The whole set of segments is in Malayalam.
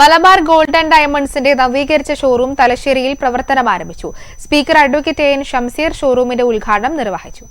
മലബാർ ഗോൾഡ് ആൻഡ് ഡയമണ്ട്സിന്റെ നവീകരിച്ച ഷോറൂം തലശ്ശേരിയിൽ പ്രവർത്തനം ആരംഭിച്ചു സ്പീക്കർ അഡ്വക്കേറ്റ് എൻ ഷംസീർ ഷോറൂമിന്റെ ഉദ്ഘാടനം നിർവഹിച്ചു.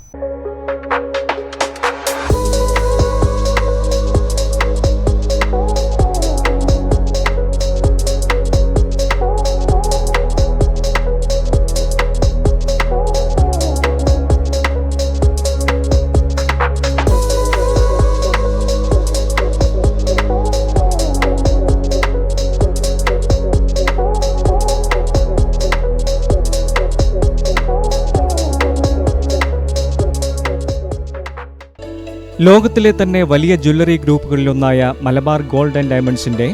ലോകത്തിലെ തന്നെ വലിയ ജ്വല്ലറി ഗ്രൂപ്പുകളിലൊന്നായ മലബാർ ഗോൾഡ് ആൻഡ് ഡയമണ്ട്സിന്റെ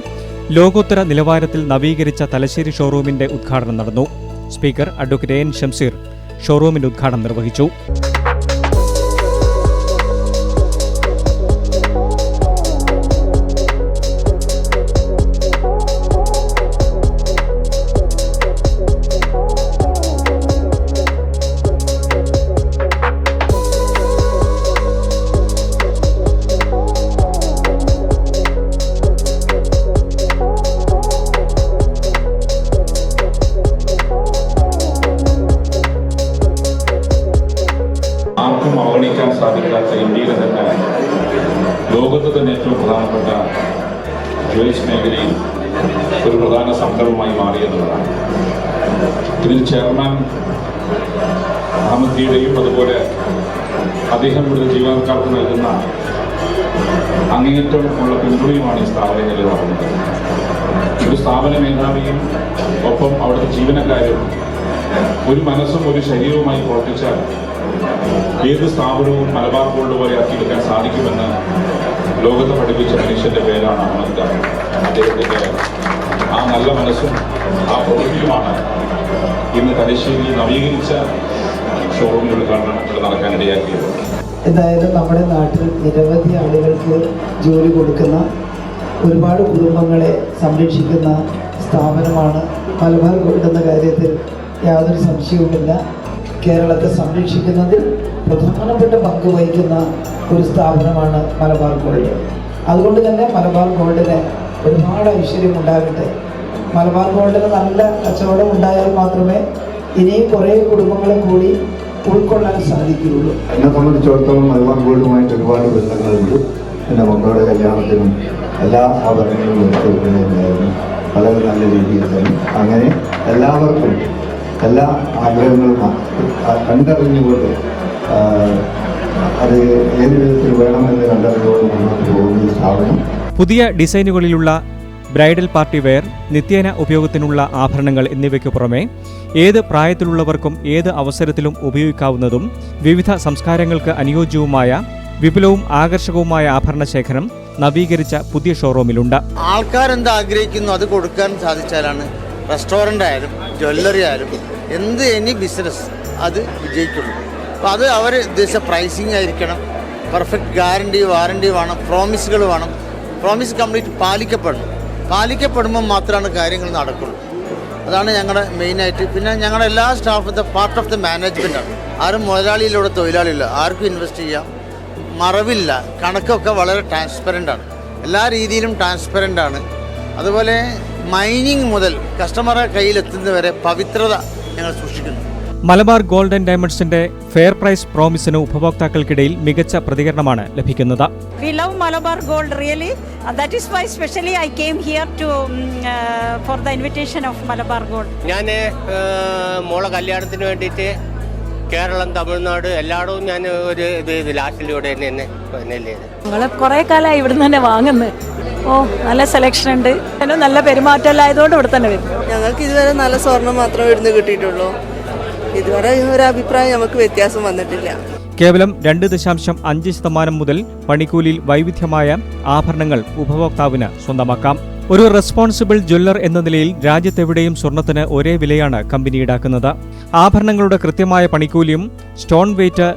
ലോകോത്തര നിലവാരത്തിൽ നവീകരിച്ച തലശ്ശേരി ഷോറൂമിന്റെ ഉദ്ഘാടനം നടന്നു. സ്പീക്കർ അഡ്വക്കേറ്റ് എൻ ഷംസീർ ഷോറൂമിന്റെ ഉദ്ഘാടനം നിർവഹിച്ചു. അവഗണിക്കാൻ സാധിക്കാത്ത ഇന്ത്യയിലെ തന്നെ ലോകത്ത് തന്നെ ഏറ്റവും പ്രധാനപ്പെട്ട ജ്വൽസ് മേഖലയിൽ ഒരു പ്രധാന സംരംഭമായി മാറിയെന്നുള്ളതാണ് ഇതിൽ ചെയർമാൻ അഹമ്മദിയുടെയും അതുപോലെ അദ്ദേഹം ഇവിടുത്തെ ജീവനക്കാർക്ക് നൽകുന്ന അങ്ങേയറ്റം ഉള്ള പിന്തുണയുമാണ് ഈ സ്ഥാപനങ്ങളിൽ നടന്നത് ഒരു സ്ഥാപന മേധാവിയും ഒപ്പം അവിടുത്തെ ജീവനക്കാരും ഒരു മനസ്സും ഒരു ശരീരവുമായി പ്രവർത്തിച്ചാൽ ഏത് സ്ഥാപനവും മലബാർ ഗോൾഡ് പോലെ ആക്കിയെടുക്കാൻ സാധിക്കുമെന്ന് ലോകത്ത് പഠിപ്പിച്ച മനുഷ്യന്റെ പേരാണ് അമൃത. അദ്ദേഹത്തിന്റെ ആ നല്ല മനസ്സും ആ പ്രവൃത്തിയുമാണ് ഇന്ന് തലശ്ശേരി നവീകരിച്ച ഷോറൂമിൽ ഉദ്ഘാടനം ഇവിടെ നടക്കാനിടയാക്കിയത്. എന്തായാലും നമ്മുടെ നാട്ടിൽ നിരവധി ആളുകൾക്ക് ജോലി കൊടുക്കുന്ന ഒരുപാട് കുടുംബങ്ങളെ സംരക്ഷിക്കുന്ന സ്ഥാപനമാണ് മലബാർ ഗോൾഡ് എന്ന കാര്യത്തിൽ യാതൊരു സംശയവുമില്ല. കേരളത്തെ സംരക്ഷിക്കുന്നതിൽ പ്രധാനപ്പെട്ട പങ്ക് വഹിക്കുന്ന ഒരു സ്ഥാപനമാണ് മലബാർ ഗോൾഡ്. അതുകൊണ്ട് തന്നെ മലബാർ ഗോൾഡിന് ഒരുപാട് ഐശ്വര്യം ഉണ്ടാകട്ടെ. മലബാർ ഗോൾഡിന് നല്ല കച്ചവടം ഉണ്ടായാൽ മാത്രമേ ഇനിയും കുറേ കുടുംബങ്ങളെ കൂടി ഉൾക്കൊള്ളാൻ സാധിക്കുകയുള്ളൂ. എന്നെ സംബന്ധിച്ചിടത്തോളം മലബാർ ഗോൾഡുമായിട്ട് ഒരുപാട് ബന്ധങ്ങളുണ്ട്. എന്റെ മക്കളുടെ കല്യാണത്തിനും എല്ലാ എടുത്തുകൊണ്ടിരുന്നായിരുന്നു വളരെ നല്ല രീതിയിൽ തന്നെ അങ്ങനെ എല്ലാവർക്കും എല്ലാ ആഗ്രഹങ്ങളും കണ്ടറിഞ്ഞുകൊണ്ട് അത് ഏത് വിധത്തിൽ വേണമെന്ന് കണ്ടറിഞ്ഞുകൊണ്ട് മുന്നോട്ട് പോകുന്ന സ്ഥാപനം. പുതിയ ഡിസൈനുകളിലുള്ള ബ്രൈഡൽ പാർട്ടി വെയർ നിത്യേന ഉപയോഗത്തിനുള്ള ആഭരണങ്ങൾ എന്നിവയ്ക്കു പുറമെ ഏത് പ്രായത്തിലുള്ളവർക്കും ഏത് അവസരത്തിലും ഉപയോഗിക്കാവുന്നതും വിവിധ സംസ്കാരങ്ങൾക്ക് അനുയോജ്യവുമായ വിപുലവും ആകർഷകവുമായ ആഭരണ ശേഖരം നവീകരിച്ച പുതിയ ഷോറൂമിലുണ്ട്. ആൾക്കാരെന്ത് ആഗ്രഹിക്കുന്നു അത് കൊടുക്കാൻ സാധിച്ചാലാണ്. റെസ്റ്റോറന്റ് ആയാലും ജ്വല്ലറി ആയാലും എന്ത് എനി ബിസിനസ് അത് വിജയിക്കുള്ളൂ. അപ്പോൾ അത് അവർ ഉദ്ദേശിച്ച പ്രൈസിങ് ആയിരിക്കണം. പെർഫെക്റ്റ് ഗ്യാരണ്ടി വാറണ്ടി വേണം. പ്രോമിസുകൾ വേണം. പ്രോമിസ് കംപ്ലീറ്റ് പാലിക്കപ്പെടണം പാലിക്കപ്പെടുമ്പോൾ മാത്രമാണ് കാര്യങ്ങൾ നടക്കുള്ളൂ. അതാണ് ഞങ്ങളുടെ മെയിനായിട്ട് പിന്നെ ഞങ്ങളുടെ എല്ലാ സ്റ്റാഫും the part of the management ആണ്. ആരും മുതലാളിയിലൂടെ തൊഴിലാളിയില്ല. ആർക്കും ഇൻവെസ്റ്റ് ചെയ്യാം. മറവില്ല. കണക്കൊക്കെ വളരെ ട്രാൻസ്പെറന്റ് ആണ്. എല്ലാ രീതിയിലും ട്രാൻസ്പെറന്റ് ആണ്. അതുപോലെ മൈനിങ് മുതൽ കസ്റ്റമറെ കയ്യിലെത്തുന്നവരെ പവിത്രത ഞങ്ങൾ സൂക്ഷിക്കുന്നു. മലബാർ ഗോൾഡൻ ഡയമണ്ട്സിന്റെ ഫെയർ പ്രൈസ് പ്രോമിസിന് ഉപഭോക്താക്കൾക്കിടയിൽ മികച്ച പ്രതികരണമാണ് ലഭിക്കുന്നത്. We love Malabar gold really that is why specially I came here to for the invitation of Malabar gold ഞാൻ മോളെ കല്യാണത്തിന് വേണ്ടിയിട്ട് കേരളം തമിഴ്നാട് എല്ലായിടവും ഞാൻ ഒരു ഇത് ലാസ്റ്റിലൂടെ തന്നെ ഞങ്ങൾ കുറേ കാലമായി ഇവിടുന്ന് തന്നെ വാങ്ങുന്നത് ഓ നല്ല സെലക്ഷൻ ഉണ്ട്. അതിന് നല്ല പെരുമാറ്റം ആയതുകൊണ്ട് ഇവിടെ തന്നെ വരും. ഞങ്ങൾക്ക് ഇതുവരെ നല്ല സ്വർണം മാത്രമേ ഇവിടുന്ന് കിട്ടിയിട്ടുള്ളൂ. ഇതുവരെ ഒരു അഭിപ്രായം നമുക്ക് വ്യത്യാസം വന്നിട്ടില്ല. കേവലം രണ്ട് ദശാംശം അഞ്ച് ശതമാനം മുതൽ പണിക്കൂലിയിൽ വൈവിധ്യമായ ആഭരണങ്ങൾ ഉപഭോക്താവിന് സ്വന്തമാക്കാം. ഒരു റെസ്പോൺസിബിൾ ജ്വല്ലർ എന്ന നിലയിൽ രാജ്യത്തെവിടെയും സ്വർണത്തിന് ഒരേ വിലയാണ് കമ്പനി ഈടാക്കുന്നത്. ആഭരണങ്ങളുടെ കൃത്യമായ പണിക്കൂലിയും stone weight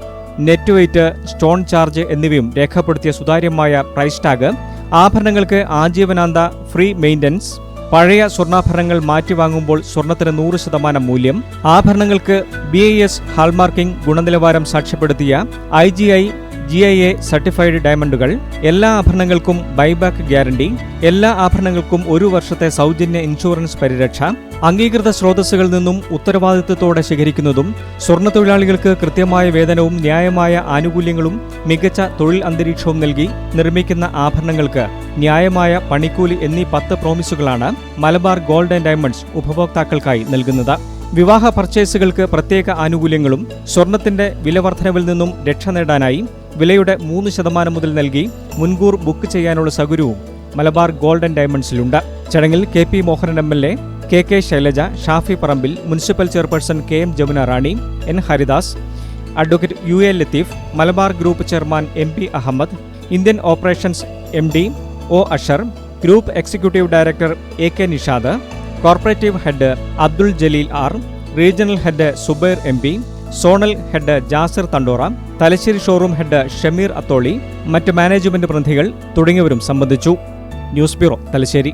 net weight stone charge എന്നിവയും രേഖപ്പെടുത്തിയ സുതാര്യമായ പ്രൈസ് ടാഗ് ആഭരണങ്ങൾക്ക് ആജീവനാന്ത ഫ്രീ മെയിന്റനൻസ് പഴയ സ്വർണാഭരണങ്ങൾ മാറ്റിവാങ്ങുമ്പോൾ സ്വർണത്തിന് നൂറ് ശതമാനം മൂല്യം ആഭരണങ്ങൾക്ക് ബി ഐ എസ് ഹാൾമാർക്കിംഗ് ഗുണനിലവാരം സാക്ഷ്യപ്പെടുത്തിയ I G I G I A certified ഡയമണ്ടുകൾ എല്ലാ ആഭരണങ്ങൾക്കും ബൈബാക്ക് ഗ്യാരണ്ടി എല്ലാ ആഭരണങ്ങൾക്കും ഒരു വർഷത്തെ സൗജന്യ ഇൻഷുറൻസ് പരിരക്ഷ അംഗീകൃത സ്രോതസ്സുകളിൽ നിന്നും ഉത്തരവാദിത്വത്തോടെ ശേഖരിക്കുന്നതും സ്വർണ തൊഴിലാളികൾക്ക് കൃത്യമായ വേതനവും ന്യായമായ ആനുകൂല്യങ്ങളും മികച്ച തൊഴിൽ അന്തരീക്ഷവും നൽകി നിർമ്മിക്കുന്ന ആഭരണങ്ങൾക്ക് ന്യായമായ പണിക്കൂലി എന്നീ പത്ത് പ്രോമിസുകളാണ് മലബാർ ഗോൾഡ് ആൻഡ് ഡയമണ്ട്സ് ഉപഭോക്താക്കൾക്കായി നൽകുന്നത്. വിവാഹ പർച്ചേസുകൾക്ക് പ്രത്യേക ആനുകൂല്യങ്ങളും സ്വർണത്തിന്റെ വിലവർദ്ധനവിൽ നിന്നും രക്ഷ നേടാനായി വിലയുടെ മൂന്ന് ശതമാനം മുതൽ നൽകി മുൻകൂർ ബുക്ക് ചെയ്യാനുള്ള സൗകര്യവും മലബാർ ഗോൾഡൻ ഡയമണ്ട്സിലുണ്ട്. ചടങ്ങിൽ K P Mohanan M L A K K Shailaja Shafi Parambil municipal chairperson K M Jamuna Rani N Haridas advocate U A Latheef Malabar group chairman M P Ahammed Indian operations M D O Ashar group executive director A K Nishad corporative head Abdul Jaleel R regional head Zubair M P zonal head Jasir Thandora Thalassery showroom head Shameer Atholi മറ്റ് മാനേജ്മെന്റ് പ്രതിനിധികൾ തുടങ്ങിയവരും സംബന്ധിച്ചു. News bureau Thalassery.